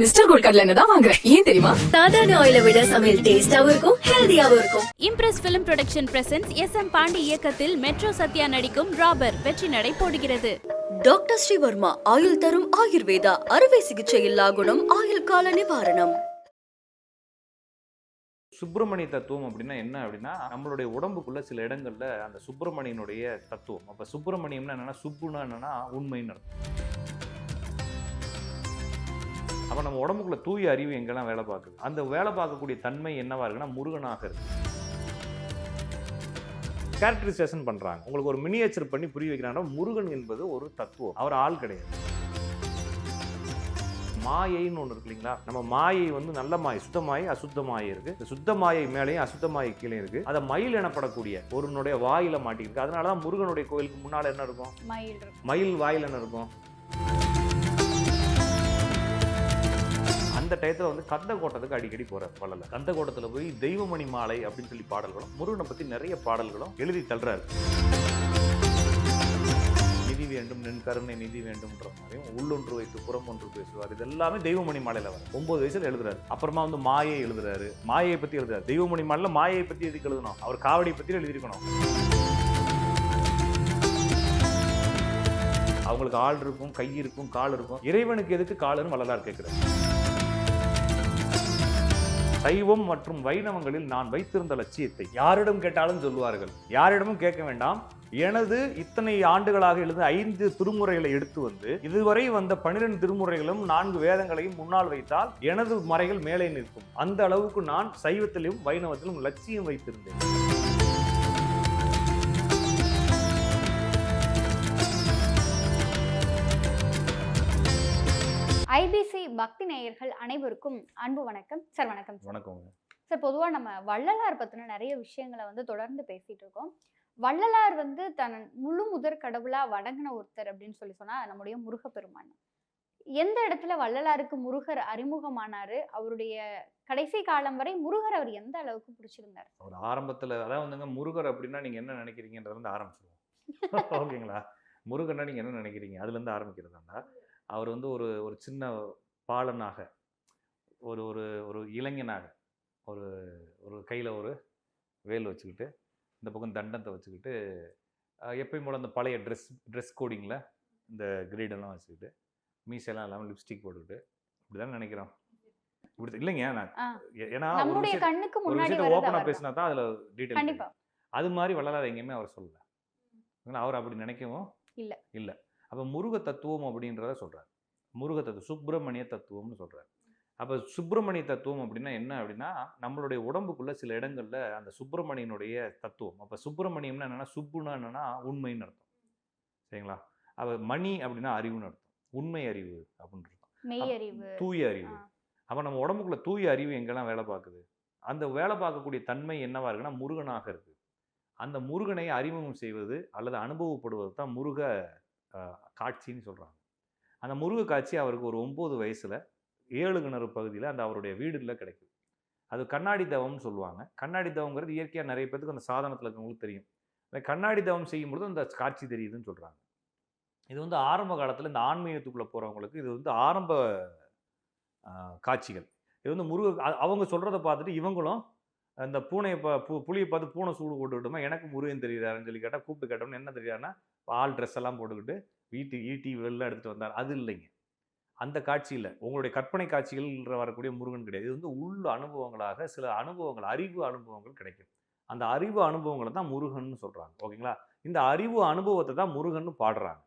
Mister gold கடலை தான் வாங்குறேன் ஏன் தெரியுமா? சாதாரண ஆயிலை விட சமையல் டேஸ்டாவும் இருக்கும் ஹெல்தியாவும் இருக்கும். Impress film production presents S M Pandi இயக்கத்தில் மெட்ரோ சத்யா நடிக்கும் ராபர் வெற்றி நடை போடுகிறது. டாக்டர் ஸ்ரீவர்மா ஆயுள் தரும் ஆயுர்வேதா அறுவை சிகிச்சை இல்லா குணம் ஆயுள் கால நிவாரணம். சுப்பிரமணிய தத்துவம் அப்படின்னா என்ன அப்படின்னா நம்மளுடைய உடம்புக்குள்ள சில இடங்கள்ல அந்த சுப்பிரமணியனுடைய தத்துவம். அப்ப சுப்பிரமணியம்னா என்னன்னா சுப்புனா என்னன்னா உண்மைன்னு அர்த்தம். அப்ப நம்ம உடம்புக்குள்ள தூய அறிவு எங்கெல்லாம் வேலை பார்க்குது? அந்த வேலை பார்க்கக்கூடிய தன்மை என்னவா இருக்குன்னா முருகனாக இருக்கு. கேரக்டரைசேஷன் பண்றாங்க. உங்களுக்கு ஒரு மினியேச்சர் பண்ணி புரிய வைக்கிறாங்கன்னா முருகன் என்பது ஒரு தத்துவம். அவர் ஆள் கிடையாது. மாயைன்னு ஒன்று இருக்கு இல்லைங்களா? நம்ம மாயை வந்து நல்ல மாயை சுத்த மாயை அசுத்த மாயை இருக்கு. இந்த சுத்த மாயை மேலேயும் அசுத்த மாயை கீழே இருக்கு. அதை மயில் எனப்படக்கூடிய ஒருனுடைய வாயில மாட்டிருக்கு அதனால தான் முருகனுடைய கோயிலுக்கு முன்னால என்ன இருக்கும்? மயில் இருக்கும். மயில் வாயில் என்ன இருக்கும்? அந்த டயத்தில் வந்து கந்த கோட்டத்துக்கு அடிக்கடி போகிறார் வள்ளல கந்த கோட்டத்தில் போய் தெய்வமணி மாலை அப்படின்னு சொல்லி பாடல்களும் முருகனை பத்தி நிறைய பாடல்களும் எழுதி தள்ளுறாரு. நிதி வேண்டும் நின் கருணை நிதி வேண்டும்ன்ற மாதிரியும் உள்ளொன்று வைத்து புறம் ஒன்று பேசுவார். இது எல்லாமே தெய்வமணி மாலையில வரும். ஒன்பது வயசுல எழுதுறாரு. அப்புறமா வந்து மாயை எழுதுறாரு. மாயை பற்றி எழுதுறாரு. தெய்வமணி மாலையில் மாயை பற்றி எதுக்கு எழுதணும்? அவர் காவடியை பற்றி எழுதியிருக்கணும். அவங்களுக்கு ஆள் இருக்கும் கை இருக்கும் கால் இருக்கும். இறைவனுக்கு எதுக்கு காலுன்னு வள்ளலார் கேட்குறாரு சைவம் மற்றும் வைணவங்களில் நான் வைத்திருந்த லட்சியத்தை. யாரிடம் கேட்டாலும் சொல்லுவார்கள். யாரிடமும் கேட்க வேண்டாம். எனது இத்தனை ஆண்டுகளாக எழுத ஐந்து திருமுறைகளை எடுத்து வந்து இதுவரை வந்த பன்னிரெண்டு திருமுறைகளும் நான்கு வேதங்களையும் முன்னால் வைத்தால் எனது மறைகள் மேலே நிற்கும். அந்த அளவுக்கு நான் சைவத்திலும் வைணவத்திலும் லட்சியம் வைத்திருந்தேன். பக்தி நேயர்கள் அனைவருக்கும் அன்பு வணக்கம். சார் வணக்கம் வணக்கம் சார் பொதுவாக நம்ம வள்ளலார் பற்றின நிறைய விஷயங்களை வந்து தொடர்ந்து பேசிட்டு இருக்கோம். வள்ளலார் வந்து தன் முழு முதற் கடவுளா வணங்கின ஒருத்தர் அப்படின்னு சொல்லி சொன்னா நம்முடைய முருகப்பெருமான். எந்த இடத்துல வள்ளலாருக்கு முருகர் அறிமுகமானாரு? அவருடைய கடைசி காலம் வரை முருகர் அவர் எந்த அளவுக்கு பிடிச்சிருந்தார்? ஒரு ஆரம்பத்தில் அதாவது வந்துங்க முருகர் அப்படின்னா நீங்கள் என்ன நினைக்கிறீங்கன்றதுல இருந்து ஆரம்பிச்சிருவோம். ஓகேங்களா? முருகன்னா நீங்கள் என்ன நினைக்கிறீங்க? அதுலேருந்து ஆரம்பிக்கிறதாண்டா அவர் வந்து ஒரு ஒரு சின்ன பாலனாக ஒரு ஒரு ஒரு இளைஞனாக ஒரு ஒரு கையில் ஒரு வேல் வச்சுக்கிட்டு இந்த பக்கம் தண்டத்தை வச்சுக்கிட்டு எப்பயும் போல அந்த பழைய ட்ரெஸ் ட்ரெஸ் கோடிங்கில் இந்த கிரீடெல்லாம் வச்சுக்கிட்டு மீசெல்லாம் இல்லாமல் லிப்ஸ்டிக் போட்டுக்கிட்டு இப்படி தான் நினைக்கிறோம். இப்படி இல்லைங்க நான் ஏன்னா ஒரு விஷயத்தை ஓப்பனாக. பேசினா தான் அதில் டீட்டெயில் அது மாதிரி வள்ளலார் எங்கேயுமே அவர் சொல்லல. அவர் அப்படி நினைக்கவும் இல்ல. இல்ல. அப்ப முருக தத்துவம் அப்படின்றத சொல்றார். முருக தத்துவம் சுப்பிரமணிய தத்துவம்னு சொல்றார். அப்ப சுப்பிரமணிய தத்துவம் அப்படின்னா என்ன அப்படின்னா நம்மளுடைய உடம்புக்குள்ள சில இடங்கள்ல அந்த சுப்பிரமணியனுடைய தத்துவம். அப்ப சுப்பிரமணியம்னா என்னன்னா சுப்புனா என்னன்னா உண்மைன்னு அர்த்தம். சரிங்களா? அப்ப மணி அப்படின்னா அறிவுன்னு அர்த்தம். உண்மை அறிவு அப்படின்னு அர்த்தம். தூய அறிவு. அப்ப நம்ம உடம்புக்குள்ள தூய அறிவு எங்கெல்லாம் வேலை பார்க்குது? அந்த வேலை பார்க்கக்கூடிய தன்மை என்னவா இருக்குன்னா முருகனாக இருக்கு. அந்த முருகனை அறிமுகம் செய்வது அல்லது அனுபவப்படுவது தான் முருக காட்சின்னு சொல்றாங்க. அந்த முருக காட்சி அவருக்கு ஒரு ஒம்பது வயசில் ஏழு கிணறு பகுதியில் அந்த அவருடைய வீடுல கிடைக்குது அது கண்ணாடி தவம்னு சொல்லுவாங்க. கண்ணாடி தவங்கிறது இயற்கையாக நிறைய பேருக்கு அந்த சாதனத்தில் இருக்கவங்களுக்கு தெரியும். அந்த கண்ணாடி தவம் செய்யும்பொழுது அந்த காட்சி தெரியுதுன்னு சொல்கிறாங்க இது வந்து ஆரம்ப காலத்தில் இந்த ஆன்மீகத்துக்குள்ளே போகிறவங்களுக்கு இது வந்து ஆரம்ப காட்சிகள். இது வந்து முருக அவங்க சொல்கிறத பார்த்துட்டு இவங்களும் அந்த பூனையை பா பு புளியை பார்த்து பூனை சூடு போட்டுக்கிட்டோமா எனக்கு முருகன் தெரியுறாருன்னு சொல்லி கேட்டால் கூப்பிட்டு கேட்டோம்னு என்ன தெரியாதுன்னா ஆள் ட்ரெஸ் எல்லாம் போட்டுக்கிட்டு வீட்டு ஈட்டி வெளில எடுத்துகிட்டு வந்தார். அது இல்லைங்க. அந்த காட்சியில் உங்களுடைய கற்பனை காட்சிகள்ன்ற வரக்கூடிய முருகன் கிடையாது. இது வந்து உள்ள அனுபவங்களாக சில அனுபவங்கள் அறிவு அனுபவங்கள் கிடைக்கும். அந்த அறிவு அனுபவங்களை தான் முருகன் சொல்கிறாங்க ஓகேங்களா? இந்த அறிவு அனுபவத்தை தான் முருகன்னு பாடுறாங்க.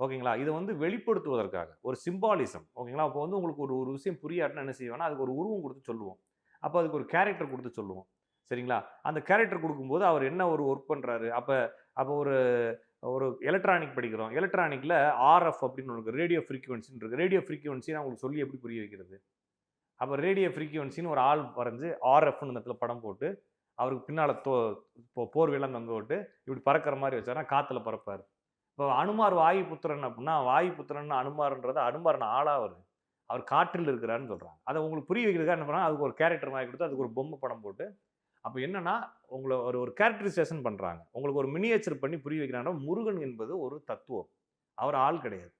ஓகேங்களா? இதை வந்து வெளிப்படுத்துவதற்காக ஒரு சிம்பாலிசம் ஓகேங்களா? அப்போ வந்து உங்களுக்கு ஒரு ஒரு விஷயம் புரியாட்டுன்னா என்ன செய்வோம்னா அதுக்கு ஒரு உருவம் கொடுத்து சொல்லுவோம். அப்போ அதுக்கு ஒரு கேரக்டர் கொடுத்து சொல்லுவோம். சரிங்களா? அந்த கேரக்டர் கொடுக்கும்போது அவர் என்ன ஒரு ஒர்க் பண்ணுறாரு அப்போ அப்போ ஒரு ஒரு எலக்ட்ரானிக் படிக்கிறோம். எலக்ட்ரானிக்கில் ஆர்எஃப் அப்படின்னு ஒன்று ரேடியோ ஃப்ரீக்குவன்சின்னு இருக்குது ரேடியோ ஃப்ரீக்குவன்சி நான் உங்களுக்கு சொல்லி எப்படி புரிய வைக்கிறது? அப்போ ரேடியோ ஃப்ரீக்குவன்சின்னு ஒரு ஆள் வரைஞ்சி ஆர்எஃப்னு இந்த இடத்துல படம் போட்டு அவருக்கு பின்னால் தோ இப்போ போர்வையெல்லாம் தொங்க விட்டு இப்படி பறக்கிற மாதிரி வச்சாருன்னா காற்றுல பறப்பார். இப்போ அனுமார் வாயு புத்திரன் அப்படின்னா வாயு புத்திரன் அனுமார்ன்றது அனுமாரன் ஆளாக அவர். அவர் காற்றில் இருக்கிறாருன்னு சொல்கிறாங்க அதை உங்களுக்கு புரிய வைக்கிறதுக்காக என்ன பண்ணாங்க? அதுக்கு ஒரு கேரக்டர் மாதிரி கொடுத்து அதுக்கு ஒரு பொம்மை படம் போட்டு அப்போ என்னன்னா உங்களை ஒரு ஒரு கேரக்டரைசேஷன் பண்ணுறாங்க உங்களுக்கு ஒரு மினியேச்சர் பண்ணி புரிய வைக்கிறாங்கன்னா முருகன் என்பது ஒரு தத்துவம். அவர் ஆள் கிடையாது.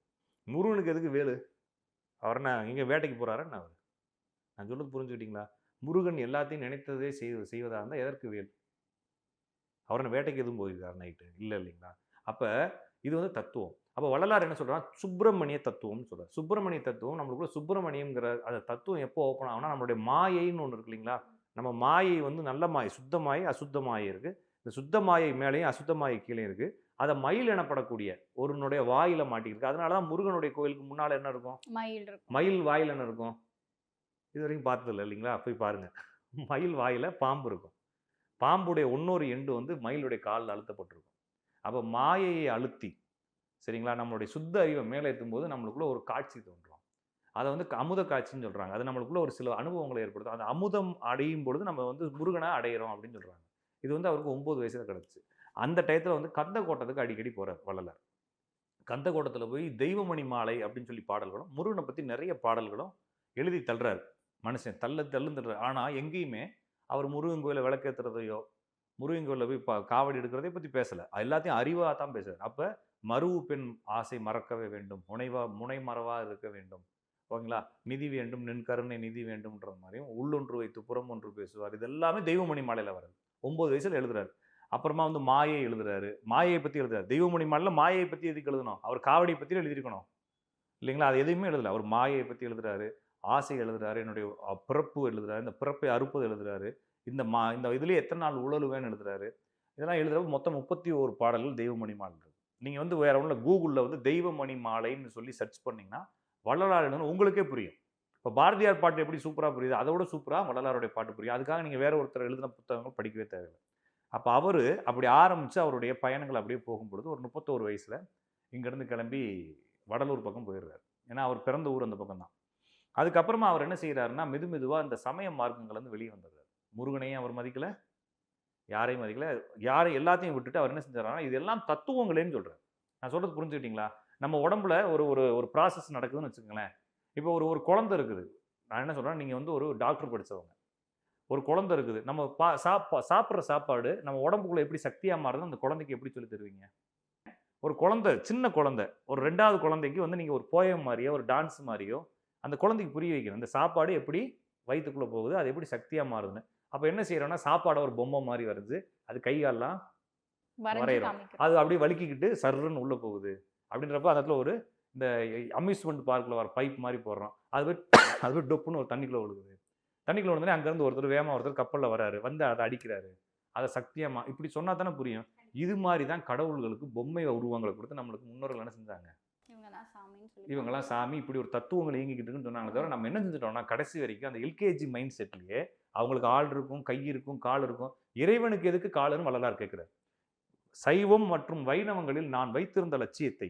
முருகனுக்கு எதுக்கு வேலு? அவர் என்ன எங்கே வேட்டைக்கு போகிறாருன்னு அவர்? நான் சொல்றது புரிஞ்சுக்கிட்டீங்களா? முருகன் எல்லாத்தையும் நினைத்ததே செய்வது செய்வதாக இருந்தால் எதற்கு வேல்? அவர் என்ன வேட்டைக்கு எதுவும் போயிருக்காரு நைட்டு இல்லை இல்லைங்களா? அப்போ இது வந்து தத்துவம். அப்போ வள்ளலார் என்ன சொல்கிறான் சுப்பிரமணிய தத்துவம்னு சொல்கிறார் சுப்பிரமணிய தத்துவம் நம்மளுக்குள்ள சுப்பிரமணியங்கிற அந்த தத்துவம் எப்போ ஓப்பன் ஆகும்னா நம்மளுடைய மாயைன்னு ஒன்று இருக்கு இல்லைங்களா? நம்ம மாயை வந்து நல்ல மாயை சுத்த மாயை அசுத்த மாயை இருக்கு. இந்த சுத்த மாயை மேலேயும் அசுத்த மாயை கீழே இருக்கு. அதை மயில் எனப்படக்கூடிய ஒருனுடைய வாயில மாட்டிருக்கு அதனால தான் முருகனுடைய கோயிலுக்கு முன்னால் என்ன இருக்கும்? மயில் இருக்கும். மயில் வாயில் என்ன இருக்கும்? இது வரைக்கும் பார்த்ததில்ல இல்லைங்களா? போய் பாருங்க. மயில் வாயில பாம்பு இருக்கும். பாம்புடைய இன்னொரு எண்டு வந்து மயிலுடைய காலில் அழுத்தப்பட்டிருக்கும். அப்போ மாயையை அழுத்தி சரிங்களா? நம்மளுடைய சுத்த அறிவை மேலே போது நம்மளுக்குள்ள ஒரு காட்சி தோன்றும். அதை வந்து அமுத காட்சின்னு சொல்கிறாங்க அது நம்மளுக்குள்ள ஒரு சில அனுபவங்களை ஏற்படுத்தும். அந்த அமுதம் அடையும் பொழுது நம்ம வந்து முருகனாக அடையிறோம் அப்படின்னு சொல்கிறாங்க இது வந்து அவருக்கு ஒம்பது வயசில் கிடச்சி. அந்த டயத்தில் வந்து கந்த கோட்டத்துக்கு அடிக்கடி போகிறார் வள்ளலார். கந்த கோட்டத்தில் போய் தெய்வமணி மாலை அப்படின்னு சொல்லி பாடல்களும் முருகனை பற்றி நிறைய பாடல்களும் எழுதி தள்ளுறாரு மனுஷன். தள்ள தள்ளுன்னு ஆனால் எங்கேயுமே அவர் முருகன் கோயிலை விளக்கேற்றுறதையோ முருகன் கோயிலில் போய் பா காவடி எடுக்கிறதை பற்றி பேசலை. எல்லாத்தையும் அறிவாக தான் பேசுறாரு. அப்போ மருவு பெண் ஆசை மறக்கவே வேண்டும் முனைவா முனை மறவாக இருக்க வேண்டும். ஓகேங்களா? நிதி வேண்டும் நின் கருணை நிதி வேண்டும்ன்ற மாதிரியும் உள்ளொன்று வைத்து புறம் ஒன்று பேசுவார். இது எல்லாமே தெய்வமணி மாலையில் வருது ஒம்பது வயசில் எழுதுறாரு. அப்புறமா வந்து மாயை எழுதுறாரு. மாயை பற்றி எழுதுறாரு. தெய்வமணி மாலையில் மாயை பற்றி எதுக்கு எழுதணும்? அவர் காவடியை பற்றி எழுதியிருக்கணும். இல்லைங்களா? அது எதுவுமே எழுதலை. அவர் மாயை பற்றி எழுதுறாரு. ஆசை எழுதுறாரு. என்னுடைய பிறப்பு எழுதுறாரு. இந்த பிறப்பை அறுப்பது எழுதுறாரு. இந்த மா இந்த இதுலேயே எத்தனை நாள் உழலுவேன்னு எழுதுறாரு. இதெல்லாம் எழுதுறப்ப மொத்தம் முப்பத்தி ஒரு பாடல்கள் தெய்வமணி மாலை இருக்குது நீங்கள் வந்து வேற ஒன்றும் கூகுளில் வந்து தெய்வமணி மாலைன்னு சொல்லி சர்ச் பண்ணிங்கன்னா வள்ளலாருன்னு உங்களுக்கே புரியும். இப்போ பாரதியார் பாட்டு எப்படி சூப்பராக புரியுது? அதை விட சூப்பராக வள்ளலாருடைய பாட்டு புரியும். அதுக்காக நீங்கள் வேற ஒருத்தர் எழுதின புத்தகங்கள் படிக்கவே தேவையில்லை. அப்போ அவர் அப்படி ஆரம்பித்து அவருடைய பயணங்கள் அப்படியே போகும்பொழுது ஒரு முப்பத்தோரு வயசில் இங்கேருந்து கிளம்பி வடலூர் பக்கம் போயிடுறாரு. ஏன்னா அவர் பிறந்த ஊர் அந்த பக்கம் தான் அதுக்கப்புறமா அவர் என்ன செய்கிறாருன்னா மெது மெதுவாக இந்த சமய மார்க்கங்கள்லேருந்து வெளியே வந்துடுறாரு. முருகனையும் அவர் மதிக்கலை யாரையும் மதிக்கலை யாரை எல்லாத்தையும் விட்டுட்டு அவர் என்ன செஞ்சாருன்னா இதெல்லாம் தத்துவங்களேன்னு சொல்கிறார் நான் சொல்கிறது புரிஞ்சுக்கிட்டீங்களா? நம்ம உடம்புல ஒரு ஒரு ஒரு ப்ராசஸ் நடக்குதுன்னு வச்சுக்கோங்களேன். இப்போ ஒரு ஒரு குழந்தை இருக்குது. நான் என்ன சொல்றேன்? நீங்க வந்து ஒரு டாக்டர் படிச்சவங்க. ஒரு குழந்தை இருக்குது. நம்ம பா சாப்பா சாப்பிட்ற சாப்பாடு நம்ம உடம்புக்குள்ள எப்படி சக்தியா மாறுது அந்த குழந்தைக்கு எப்படி சொல்லி தருவீங்க? ஒரு குழந்தை சின்ன குழந்தை ஒரு ரெண்டாவது குழந்தைக்கு வந்து நீங்க ஒரு போயம் மாதிரியோ ஒரு டான்ஸ் மாதிரியோ அந்த குழந்தைக்கு புரிய வைக்கணும். இந்த சாப்பாடு எப்படி வயிற்றுக்குள்ள போகுது அது எப்படி சக்தியா மாறுதுன்னு. அப்போ என்ன செய்யறோம்னா சாப்பாடை ஒரு பொம்மை மாதிரி வருது அது கை கால்லாம் வரைஞ்சு வரைகிறோம். காமிக்கிறோம். அது அப்படியே வலிக்கிக்கிட்டு சர்ருன்னு உள்ள போகுது. அப்படின்றப்ப அந்த இடத்துல ஒரு இந்த அம்யூஸ்மெண்ட் பார்க்கில் வர பைப் மாதிரி போடுறோம். அது போய் அது போய் டொப்புன்னு ஒரு தண்ணிக்குள்ள விழுகுது. தண்ணிக்குள்ள விழுந்தோடனே அங்கேருந்து ஒருத்தர் வேகமாக ஒருத்தர் கப்பலில் வராரு வந்து அதை அடிக்கிறாரு. அதை சக்தியமா இப்படி சொன்னா தானே புரியும். இது மாதிரி தான் கடவுள்களுக்கு பொம்மை உருவங்களை கொடுத்து நம்மளுக்கு முன்னோர்கள் என்ன செஞ்சாங்க? இவங்கெல்லாம் சாமி இப்படி ஒரு தத்துவங்கள் இயங்கிக்கிட்டு இருக்குன்னு சொன்னாங்க தவிர நம்ம என்ன செஞ்சுட்டோம்னா கடைசி வரைக்கும் அந்த எல்கேஜி மைண்ட் செட்லயே அவங்களுக்கு ஆள் இருக்கும் கை இருக்கும் கால் இருக்கும். இறைவனுக்கு எதுக்கு காலுன்னு வள்ளலார் கேட்கிறார். சைவம் மற்றும் வைணவங்களில் நான் வைத்திருந்த லட்சியத்தை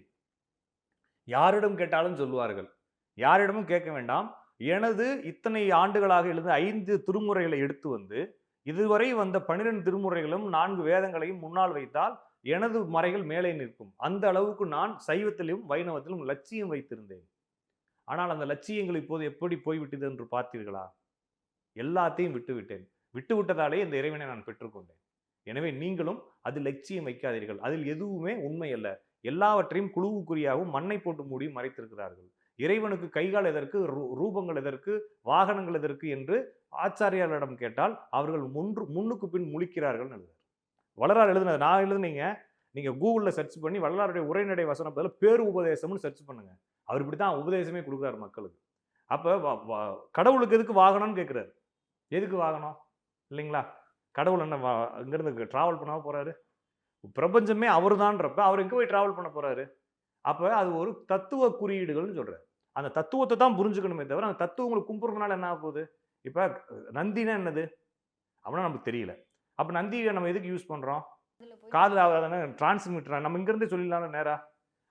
யாரிடம் கேட்டாலும் சொல்லுவார்கள். யாரிடமும் கேட்க வேண்டாம். எனது இத்தனை ஆண்டுகளாக எழுந்த ஐந்து திருமுறைகளை எடுத்து வந்து இதுவரை வந்த பன்னிரெண்டு திருமுறைகளும் நான்கு வேதங்களையும் முன்னால் வைத்தால் எனது மறைகள் மேலே நிற்கும். அந்த அளவுக்கு நான் சைவத்திலும் வைணவத்திலும் லட்சியம் வைத்திருந்தேன். ஆனால் அந்த லட்சியங்கள் இப்போது எப்படி போய்விட்டது என்று பார்த்தீர்களா? எல்லாத்தையும் விட்டுவிட்டேன். விட்டுவிட்டதாலே விட்டு இந்த இறைவனை நான் பெற்றுக்கொண்டேன். எனவே நீங்களும் அதில் லட்சியம் வைக்காதீர்கள். அதில் எதுவுமே உண்மை அல்ல. எல்லாவற்றையும் குழுவுக்குரியாகவும் மண்ணை போட்டு மூடி மறைத்திருக்கிறார்கள். இறைவனுக்கு கைகால் எதற்கு? ரூ- ரூபங்கள் எதற்கு? வாகனங்கள் எதற்கு? என்று ஆச்சாரியாரிடம் கேட்டால் அவர்கள் முன்று முன்னுக்கு பின் முழிக்கிறார்கள் எழுதுறார் வளரார் எழுதுனது நான் எழுதுனீங்க. நீங்கள் கூகுளில் சர்ச் பண்ணி வள்ளலாருடைய உரைநடை வசனம் பதில் பேரு உபதேசம்னு சர்ச் பண்ணுங்க. அவர் இப்படி தான் உபதேசமே கொடுக்குறாரு மக்களுக்கு. அப்போ வ- கடவுளுக்கு எதுக்கு வாகனம்னு கேட்குறாரு. எதுக்கு வாகனம்? இல்லைங்களா? கடவுள் என்ன இங்கேருந்து ட்ராவல் டிராவல் பண்ணாம பிரபஞ்சமே அவர்தான்றப்ப அவர் எங்க போய் டிராவல் பண்ண போறாரு? அப்போ அது ஒரு தத்துவ குறியீடுகள்னு சொல்றாரு அந்த தத்துவத்தை தான் புரிஞ்சுக்கணுமே தவிர அந்த தத்துவங்களை கும்பிட்றதுனால என்ன போகுது இப்போ நந்தினா என்னது? அப்படின்னா நமக்கு தெரியல. அப்போ நந்தியை நம்ம எதுக்கு யூஸ் போய் காதில் ஆகாதானே டிரான்ஸ்மிட்டர் நம்ம இங்கேருந்து சொல்லிடலாம் நேரா.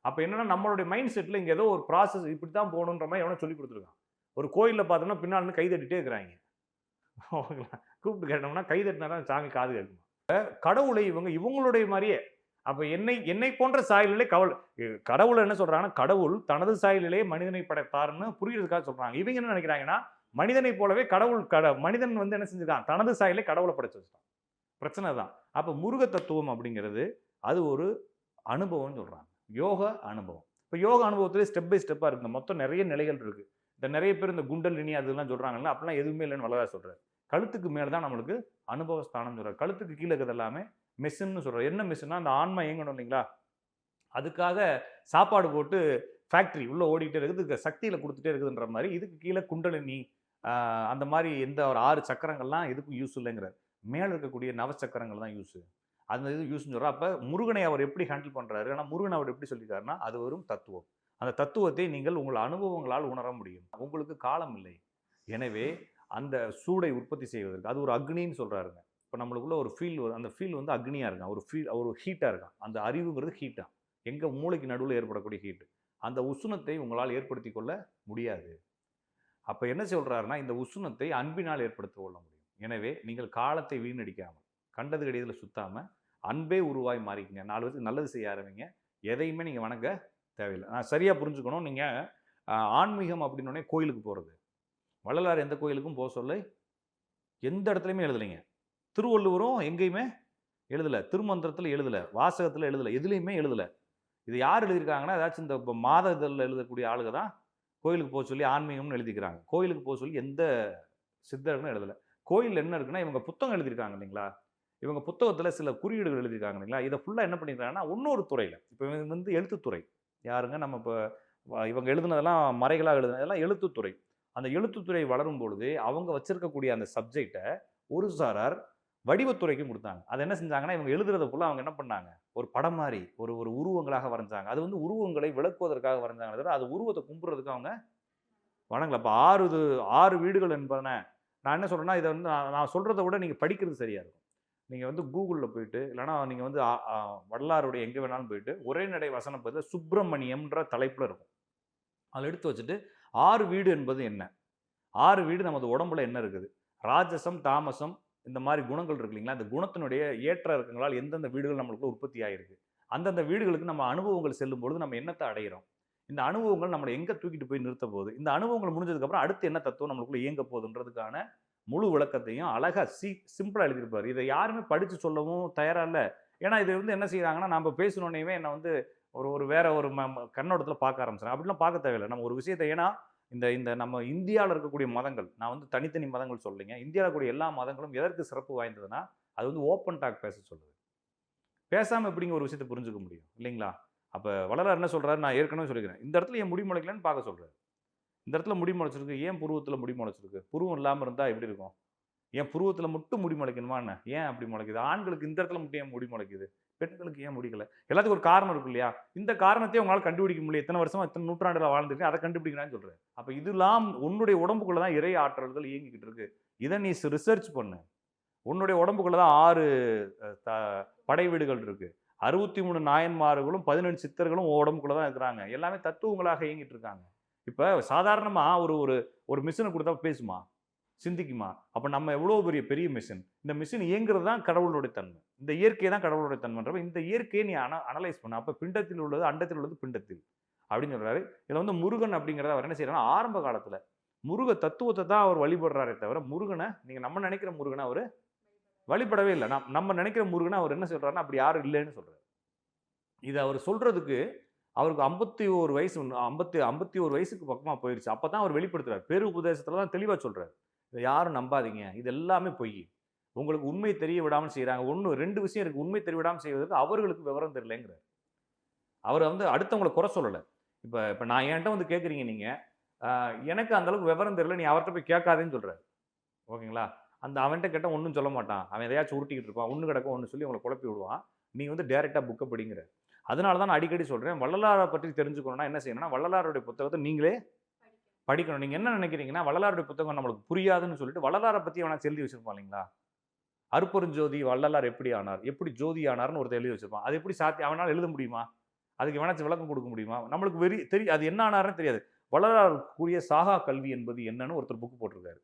அப்போ என்னன்னா நம்மளுடைய மைண்ட் செட்டில் இங்கே ஏதோ ஒரு ப்ராசஸ் இப்படி தான் போகணுன்ற மாதிரி எவனோ சொல்லி கொடுத்துருக்கான். ஒரு கோயிலில் பார்த்தோம்னா பின்னால் கை தட்டிட்டே இருக்கிறாங்க. ஓகேங்களா? கூப்பிட்டு கேட்டோம்னா கை தட்டினா தான் சாமி காது கேட்குமா? கடவுளை இவங்க இவங்களுடைய மாதிரியே. அப்போ என்னை என்னை போன்ற சாயலிலே கவல் கடவுளை என்ன சொல்றாங்கன்னா கடவுள் தனது சாயலிலே மனிதனை படைத்தார்னு புரியுறதுக்காக சொல்றாங்க. இவங்க என்ன நினைக்கிறாங்கன்னா மனிதனை போலவே கடவுள் கட மனிதன் வந்து என்ன செஞ்சிருக்கான்? தனது சாயலே கடவுளை படைச்சு வச்சுட்டான். பிரச்சனை தான். அப்போ முருக தத்துவம் அப்படிங்கிறது அது ஒரு அனுபவம்னு சொல்றாங்க. யோக அனுபவம். இப்போ யோக அனுபவத்திலே ஸ்டெப் பை ஸ்டெப்பாக இருக்கு. மொத்தம் நிறைய நிலைகள் இருக்கு. இந்த நிறைய பேர் இந்த குண்டலினி அதெல்லாம் சொல்றாங்கல்ல அப்படிலாம் எதுவுமே இல்லைன்னு வளர சொல்றாரு. கழுத்துக்கு மேலே தான் நம்மளுக்கு அனுபவ ஸ்தானம் சொல்கிறார் கழுத்துக்கு கீழே இருக்கிறது எல்லாமே மெஷின்னு சொல்கிறோம் என்ன மெஷின்னா அந்த ஆன்மா இயங்கணும் இல்லைங்களா? அதுக்காக சாப்பாடு போட்டு ஃபேக்ட்ரி உள்ளே ஓடிக்கிட்டே இருக்குது. சக்தியில் கொடுத்துட்டே இருக்குதுன்ற மாதிரி இதுக்கு கீழே குண்டலினி அந்த மாதிரி எந்த ஒரு ஆறு சக்கரங்கள்லாம் எதுக்கும் யூஸ் இல்லைங்கிறார். மேலே இருக்கக்கூடிய நவச்சக்கரங்கள் தான் யூஸு அந்த இது யூஸ்னு சொல்கிறார் அப்போ முருகனை அவர் எப்படி ஹேண்டில் பண்ணுறாரு ஆனால் முருகன் அவர் எப்படி சொல்லியிருக்காருன்னா அது வெறும் தத்துவம். அந்த தத்துவத்தை நீங்கள் உங்கள் அனுபவங்களால் உணர முடியும். உங்களுக்கு காலம் இல்லை. எனவே அந்த சூடை உற்பத்தி செய்வதற்கு. அது ஒரு அக்னின்னு சொல்கிறாருங்க இப்போ நம்மளுக்குள்ள ஒரு ஃபீல் அந்த ஃபீல் வந்து அக்னியாக இருக்கான். ஒரு ஃபீல் ஒரு ஹீட்டாக இருக்கான். அந்த அறிவுங்கிறது ஹீட்டாக எங்கள் மூளைக்கு நடுவில் ஏற்படக்கூடிய ஹீட்டு அந்த உஷ்ணத்தை உங்களால் ஏற்படுத்தி கொள்ள முடியாது. அப்போ என்ன சொல்கிறாருன்னா இந்த உஷ்ணத்தை அன்பினால் ஏற்படுத்தி கொள்ள முடியும். எனவே நீங்கள் காலத்தை வீணடிக்காமல் கண்டது கடிதத்தில் சுத்தாமல் அன்பே உருவாய் மாறிக்கிங்க. நாலு பேருக்கு நல்லது செய்ய ஆரம்பிங்க. எதையுமே நீங்கள் வணங்க தேவையில்லை. நான் சரியாக புரிஞ்சுக்கணும். நீங்கள் ஆன்மீகம் அப்படின்னோடனே கோயிலுக்கு போகிறது வள்ளலார் எந்த கோயிலுக்கும் போக சொல்ல எந்த இடத்துலையுமே எழுதலைங்க. திருவள்ளுவரும் எங்கேயுமே எழுதலை. திருமந்திரத்தில் எழுதலை. வாசகத்தில் எழுதலை. எதுலேயுமே எழுதலை. இது யார் எழுதியிருக்காங்கன்னா ஏதாச்சும் இந்த இப்போ மாத இதழில் எழுதக்கூடிய ஆளுங்க தான் கோயிலுக்கு போக சொல்லி ஆன்மீகம்னு எழுதிக்கிறாங்க. கோயிலுக்கு போக சொல்லி எந்த சித்தர்களும் எழுதலை. கோயில் என்ன இருக்குன்னா இவங்க புத்தகம் எழுதியிருக்காங்க இல்லைங்களா? இவங்க புத்தகத்தில் சில குறியீடுகள் எழுதியிருக்காங்க இல்லைங்களா? இதை ஃபுல்லாக என்ன பண்ணியிருக்காங்கன்னா இன்னொரு துறையில். இப்போ இவங்க வந்து எழுத்துத்துறை. யாருங்க? நம்ம இப்போ இவங்க எழுதுனதெல்லாம் மறைகளாக எழுதுனதெல்லாம் எழுத்துத்துறை. அந்த எழுத்துத்துறை வளரும் பொழுது அவங்க வச்சிருக்கக்கூடிய அந்த சப்ஜெக்டை ஒரு சாரார் வடிவத்துறைக்கும் கொடுத்தாங்க. அதை என்ன செஞ்சாங்கன்னா இவங்க எழுதுறத ஃபுல்லாக அவங்க என்ன பண்ணாங்க? ஒரு படம் மாதிரி ஒரு ஒரு உருவங்களாக வரைஞ்சாங்க. அது வந்து உருவங்களை விளக்குவதற்காக வரைஞ்சாங்க தவிர அது உருவத்தை கும்பிட்றதுக்கு அவங்க வணங்கல. அப்போ ஆறு இது ஆறு வீடுகள் என்பதன நான் என்ன சொல்கிறேன்னா இதை வந்து நான் நான் விட நீங்கள் படிக்கிறது சரியாக இருக்கும். நீங்கள் வந்து கூகுளில் போயிட்டு இல்லைன்னா நீங்கள் வந்து ஆ- எங்கே வேணாலும் போயிட்டு ஒரே நடை வசனம் பதில் சுப்பிரமணியம்ன்ற தலைப்பில் இருக்கும். அதில் எடுத்து வச்சுட்டு ஆறு வீடு என்பது என்ன? ஆறு வீடு நமது உடம்புல என்ன இருக்குது? ராஜசம் தாமசம் இந்த மாதிரி குணங்கள் இருக்கு இல்லைங்களா? அந்த குணத்தினுடைய ஏற்ற இறக்கங்களால் எந்தெந்த வீடுகள் நம்மளுக்கு உற்பத்தி ஆகிருக்கு அந்தந்த வீடுகளுக்கு நம்ம அனுபவங்கள் செல்லும் பொழுது நம்ம என்னத்தை அடையிறோம்? இந்த அனுபவங்கள் நம்மளை எங்கே தூக்கிட்டு போய் நிறுத்த போகுது? இந்த அனுபவங்கள் முடிஞ்சதுக்கப்புறம் அடுத்து என்ன தத்துவம் நம்மளுக்குள்ள இயங்க போகுதுன்றதுக்கான முழு விளக்கத்தையும் அழகாக சி சிம்பிளாக எழுதியிருப்பார். இதை யாருமே படித்து சொல்லவும் தயாராக இல்லை. ஏன்னா இது வந்து என்ன செய்கிறாங்கன்னா நம்ம பேசணுன்னே என்னை வந்து ஒரு ஒரு வேற ஒரு ம கண்ணோட்டத்தில் பார்க்க ஆரம்பிச்சிடும் அப்படிலாம் பார்க்க தேவையில்லை. நம்ம ஒரு விஷயத்தை ஏன்னா இந்த இந்த நம்ம இந்தியாவில் இருக்கக்கூடிய மதங்கள் நான் வந்து தனித்தனி மதங்கள் சொல்லிங்க இந்தியாவில் கூடிய எல்லா மதங்களும் எதற்கு சிறப்பு வாய்ந்ததுன்னா அது வந்து ஓப்பன் டாக் பேச சொல்லுது பேசாமல் எப்படிங்க ஒரு விஷயத்தை புரிஞ்சுக்க முடியும்? இல்லைங்களா? அப்போ வளர என்ன சொல்கிறாரு நான் ஏற்கனவே சொல்லிக்கிறேன். இந்த இடத்துல ஏன் முடி முளைக்கலன்னு பார்க்க சொல்கிறேன் இந்த இடத்துல முடி முளைச்சிருக்கு. ஏன் புருவத்தில் முடி முளைச்சிருக்கு? புருவம் இல்லாமல் இருந்தால் எப்படி இருக்கும்? ஏன் புருவத்தில் மட்டும் முடி முளைக்கணுமா என்ன? ஏன் அப்படி முளைக்குது? ஆண்களுக்கு இந்த இடத்துல மட்டும் ஏன் முடி முளைக்குது? பெண்களுக்கு ஏன் முடிக்கல? எல்லாத்துக்கும் ஒரு காரணம் இருக்கு இல்லையா? இந்த காரணத்தையும் உங்களால் கண்டுபிடிக்க முடியல. எத்தனை வருஷமா எத்தனை நூற்றாண்டுல வாழ்ந்துருக்கு அதை கண்டுபிடிக்கிறான்னு சொல்றேன். அப்போ இதெல்லாம் உன்னுடைய உடம்புக்குள்ள தான் இறை ஆற்றல்கள் இயங்கிக்கிட்டு இருக்கு. இதை நீ ரிசர்ச் பண்ணு. உன்னுடைய உடம்புக்குள்ள தான் ஆறு த- படை வீடுகள் இருக்கு. அறுபத்தி மூணு நாயன்மார்களும் பதினெண்டு சித்தர்களும் உன் உடம்புக்குள்ள தான் இருக்கிறாங்க. எல்லாமே தத்துவங்களாக இயங்கிட்டு இருக்காங்க. இப்போ சாதாரணமாக ஒரு ஒரு ஒரு மிஷினை கொடுத்தா பேசுமா? சிந்திக்குமா? அப்போ நம்ம எவ்வளோ பெரிய பெரிய மிஷின் இந்த மிஷின் இயங்குறது தான் கடவுளுடைய தன்மை. இந்த இயற்கை தான் கடவுளுடைய தன்மைன்றப்ப இந்த இயற்கையை நீ அன அனலைஸ் பண்ண. அப்போ பிண்டத்தில் உள்ளது அண்டத்தில் உள்ளது பிண்டத்தில். அப்படின்னு சொல்கிறாரு இதில் வந்து முருகன் அப்படிங்கிறத அவர் என்ன செய்யறாருன்னா ஆரம்ப காலத்தில் முருக தத்துவத்தை தான் அவர் வழிபடுறாரே தவிர முருகனை நீங்கள் நம்ம நினைக்கிற முருகனை அவர் வழிபடவே இல்லை. நம் நம்ம நினைக்கிற முருகனை அவர் என்ன சொல்கிறாருன்னா அப்படி யாரும் இல்லைன்னு சொல்கிறார் இது அவர் சொல்கிறதுக்கு அவருக்கு ஐம்பத்தி ஒரு வயசு ஐம்பத்தி ஐம்பத்தி ஒரு வயசுக்கு பக்கமாக போயிடுச்சு அப்போ தான் அவர் வெளிப்படுத்துறாரு. பெரு உபதேசத்தில் தான் தெளிவாக சொல்கிறார் யாரும் நம்பாதீங்க. இது எல்லாமே பொய். உங்களுக்கு உண்மை தெரிய விடாமல் செய்கிறாங்க ஒன்று ரெண்டு விஷயம் இருக்கு. உண்மை தெரிய விடாமல் செய்வதற்கு அவர்களுக்கு விவரம் தெரியலங்கிறார். அவர் வந்து அடுத்தவங்களை குறை சொல்லலை. இப்போ இப்போ நான் என்கிட்ட வந்து கேட்குறீங்க நீங்கள் எனக்கு அந்த அளவுக்கு விவரம் தெரியல. நீ அவர்கிட்ட போய் கேட்காதேன்னு சொல்கிறார் ஓகேங்களா? அந்த அவன்கிட்ட கேட்டால் ஒன்றும் சொல்ல மாட்டான். அவன் எதையாச்சும் உருட்டிக்கிட்டு இருப்பான். ஒன்று கிடக்கும் ஒன்று சொல்லி உங்களை குழப்பி விடுவான். நீ வந்து டேரெக்டாக புக்கை படிங்கிற. அதனால தான் நான் அடிக்கடி சொல்கிறேன் வள்ளலாரை பற்றி தெரிஞ்சுக்கணும்னா என்ன செய்யணும்னா வள்ளலாருடைய புத்தகத்தை நீங்களே படிக்கணும். நீங்கள் என்ன நினைக்கிறீங்கன்னா வள்ளலாருடைய புத்தகம் நம்மளுக்கு புரியாதுன்னு சொல்லிட்டு வள்ளலாரை பற்றி வேணா எழுதி வச்சிருப்பான் இல்லைங்களா? அருப்பெருஞ்சோதி வள்ளலார் எப்படி ஆனார்? எப்படி ஜோதி ஆனார்னு ஒருத்தர் எழுதி வச்சிருப்பான். அது எப்படி சாத்தி அவனால் எழுத முடியுமா? அதுக்கு வேணாச்சும் விளக்கம் கொடுக்க முடியுமா? நம்மளுக்கு வெறி தெரியும் அது என்ன ஆனார்னு தெரியாது. வள்ளலாருக்குரிய சாகா கல்வி என்பது என்னன்னு ஒருத்தர் புக்கு போட்டிருக்காரு.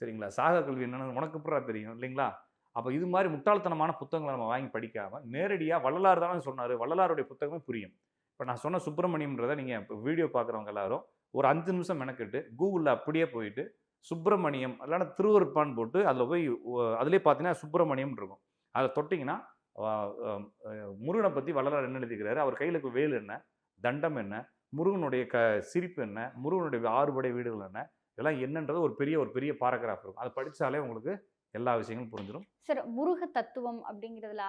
சரிங்களா? சாகா கல்வி என்னன்னு உனக்கு எப்படா தெரியும்? இல்லைங்களா? அப்போ இது மாதிரி முட்டாள்தனமான புத்தகங்களை நம்ம வாங்கி படிக்காமல் நேரடியாக வள்ளலார் தானே சொன்னார். வள்ளலாருடைய புத்தகமே புரியும். இப்போ நான் சொன்ன சுப்பிரமணியம்ன்றதை நீங்கள் இப்போ வீடியோ பார்க்குறவங்க எல்லாரும் ஒரு அஞ்சு நிமிஷம் மெனக்கெட்டு கூகுளில் அப்படியே போயிட்டு சுப்பிரமணியம் இல்லைன்னா திருவருப்பான் போட்டு அதில் போய் அதுலேயே பார்த்தீங்கன்னா சுப்பிரமணியம் இருக்கும். அதை தொட்டிங்கன்னா முருகனை பற்றி வள்ளலார் என்ன எழுதிக்கிறாரு அவர் கையில் வேல் என்ன? தண்டம் என்ன? முருகனுடைய க சிரிப்பு என்ன? முருகனுடைய ஆறுபடை வீடுகள் என்ன? இதெல்லாம் என்னன்றது ஒரு பெரிய ஒரு பெரிய பாராகிராஃப் இருக்கும். அதை படித்தாலே உங்களுக்கு எல்லா விஷயங்களும் புரிஞ்சிடும் சார் முருக தத்துவம் அப்படிங்கிறதுல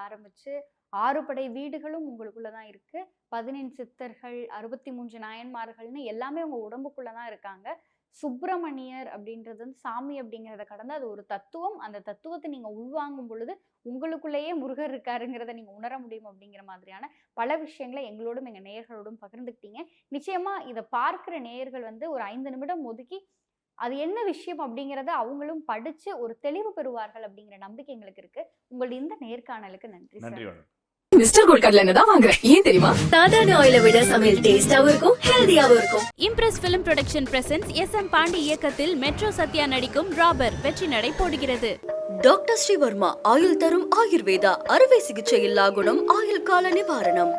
ஆறு ஆறுபடை வீடுகளும் உங்களுக்குள்ள தான் இருக்கு. பதினெண் சித்தர்கள் அறுபத்தி மூன்று நாயன்மார்கள்னு எல்லாமே உங்க உடம்புக்குள்ள தான் இருக்காங்க. சுப்பிரமணியர் அப்படின்றது வந்து சாமி அப்படிங்கிறத கடந்து அது ஒரு தத்துவம். அந்த தத்துவத்தை நீங்க உள்வாங்கும் பொழுது உங்களுக்குள்ளேயே முருகர் இருக்காருங்கிறத நீங்க உணர முடியும் அப்படிங்கிற மாதிரியான பல விஷயங்களை எங்களோடும் எங்க நேயர்களோடும் பகிர்ந்துக்கிட்டீங்க. நிச்சயமா இதை பார்க்கிற நேயர்கள் வந்து ஒரு ஐந்து நிமிடம் ஒதுக்கி அது என்ன விஷயம் அப்படிங்கிறத அவங்களும் படிச்சு ஒரு தெளிவு பெறுவார்கள் அப்படிங்கிற நம்பிக்கை எங்களுக்கு இருக்கு. உங்களுடைய இந்த நேர்காணலுக்கு நன்றி நன்றி மிஸ்டர் கோல்ட் கடலை எண்ணெய் தான் வாங்குறேன் ஏன் தெரியுமா? சாதாரண ஆயிலை விட சமையல் டேஸ்டாவும் இருக்கும் ஹெல்தியாவும் இருக்கும். Impress film production presents S M Pandi இயக்கத்தில் மெட்ரோ சத்யா நடிக்கும் ராபர் வெற்றி நடை போடுகிறது. டாக்டர் ஸ்ரீவர்மா ஆயுள் தரும் ஆயுர்வேதா அறுவை சிகிச்சை இல்லா குணம் ஆயுள் கால நிவாரணம்.